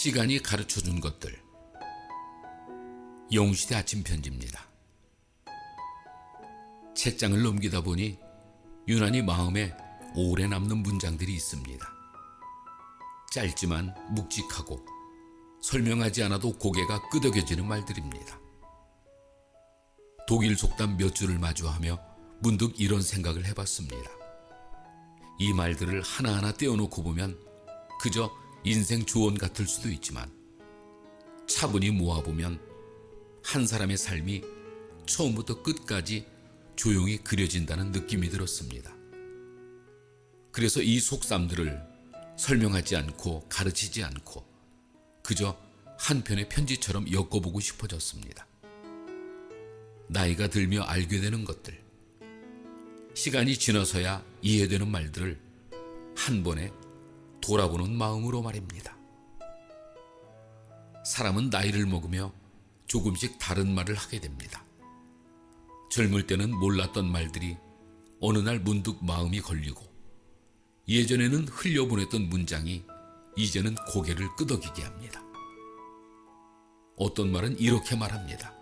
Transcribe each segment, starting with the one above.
시간이 가르쳐 준 것들. 영시대 아침 편지입니다. 책장을 넘기다 보니 유난히 마음에 오래 남는 문장들이 있습니다. 짧지만 묵직하고 설명하지 않아도 고개가 끄덕여지는 말들입니다. 독일 속담 몇 줄을 마주하며 문득 이런 생각을 해봤습니다. 이 말들을 하나하나 떼어놓고 보면 그저 인생 조언 같을 수도 있지만 차분히 모아보면 한 사람의 삶이 처음부터 끝까지 조용히 그려진다는 느낌이 들었습니다. 그래서 이 속담들을 설명하지 않고 가르치지 않고 그저 한 편의 편지처럼 엮어보고 싶어졌습니다. 나이가 들며 알게 되는 것들, 시간이 지나서야 이해되는 말들을 한 번에 돌아보는 마음으로 말입니다. 사람은 나이를 먹으며 조금씩 다른 말을 하게 됩니다. 젊을 때는 몰랐던 말들이 어느 날 문득 마음이 걸리고 예전에는 흘려보냈던 문장이 이제는 고개를 끄덕이게 합니다. 어떤 말은 이렇게 말합니다.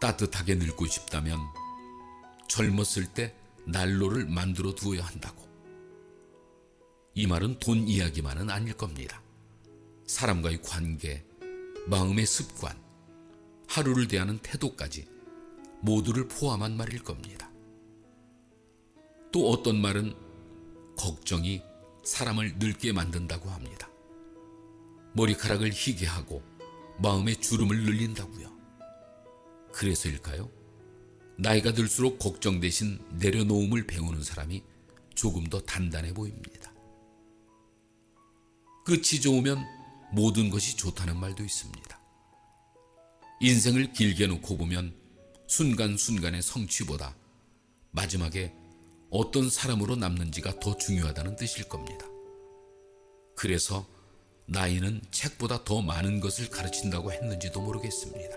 따뜻하게 늙고 싶다면 젊었을 때 난로를 만들어 두어야 한다고. 이 말은 돈 이야기만은 아닐 겁니다. 사람과의 관계, 마음의 습관, 하루를 대하는 태도까지 모두를 포함한 말일 겁니다. 또 어떤 말은 걱정이 사람을 늙게 만든다고 합니다. 머리카락을 희게 하고 마음의 주름을 늘린다고요. 그래서일까요? 나이가 들수록 걱정 대신 내려놓음을 배우는 사람이 조금 더 단단해 보입니다. 끝이 좋으면 모든 것이 좋다는 말도 있습니다. 인생을 길게 놓고 보면 순간순간의 성취보다 마지막에 어떤 사람으로 남는지가 더 중요하다는 뜻일 겁니다. 그래서 나이는 책보다 더 많은 것을 가르친다고 했는지도 모르겠습니다.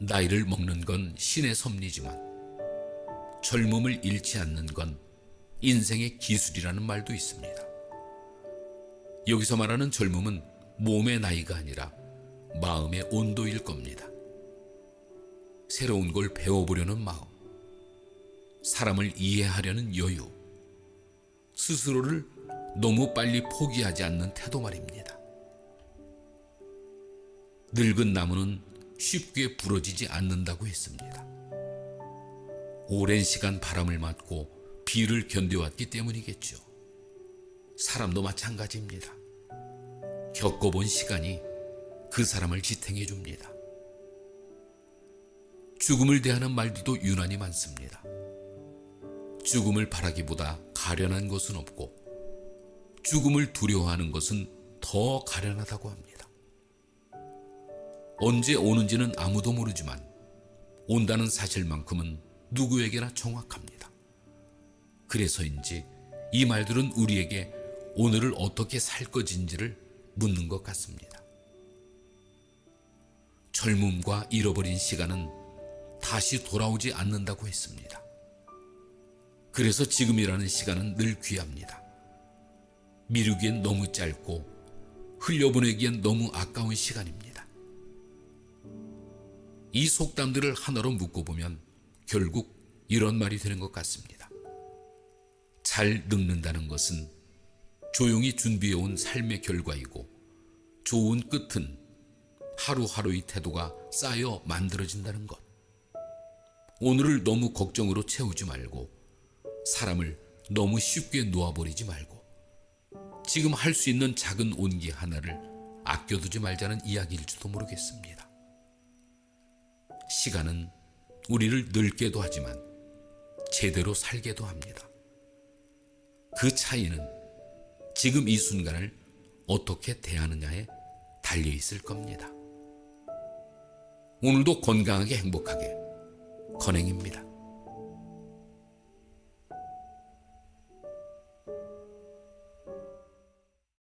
나이를 먹는 건 신의 섭리지만 젊음을 잃지 않는 건 인생의 기술이라는 말도 있습니다. 여기서 말하는 젊음은 몸의 나이가 아니라 마음의 온도일 겁니다. 새로운 걸 배워보려는 마음, 사람을 이해하려는 여유, 스스로를 너무 빨리 포기하지 않는 태도 말입니다. 늙은 나무는 쉽게 부러지지 않는다고 했습니다. 오랜 시간 바람을 맞고 비를 견뎌왔기 때문이겠죠. 사람도 마찬가지입니다. 겪어본 시간이 그 사람을 지탱해 줍니다. 죽음을 대하는 말들도 유난히 많습니다. 죽음을 바라기보다 가련한 것은 없고 죽음을 두려워하는 것은 더 가련하다고 합니다. 언제 오는지는 아무도 모르지만 온다는 사실만큼은 누구에게나 정확합니다. 그래서인지 이 말들은 우리에게 오늘을 어떻게 살 것인지를 묻는 것 같습니다. 젊음과 잃어버린 시간은 다시 돌아오지 않는다고 했습니다. 그래서 지금이라는 시간은 늘 귀합니다. 미루기엔 너무 짧고 흘려보내기엔 너무 아까운 시간입니다. 이 속담들을 하나로 묶어보면 결국 이런 말이 되는 것 같습니다. 잘 늙는다는 것은 조용히 준비해온 삶의 결과이고 좋은 끝은 하루하루의 태도가 쌓여 만들어진다는 것. 오늘을 너무 걱정으로 채우지 말고 사람을 너무 쉽게 놓아버리지 말고 지금 할 수 있는 작은 온기 하나를 아껴두지 말자는 이야기일지도 모르겠습니다. 시간은 우리를 늙게도 하지만 제대로 살게도 합니다. 그 차이는 지금 이 순간을 어떻게 대하느냐에 달려 있을 겁니다. 오늘도 건강하게 행복하게 건행입니다.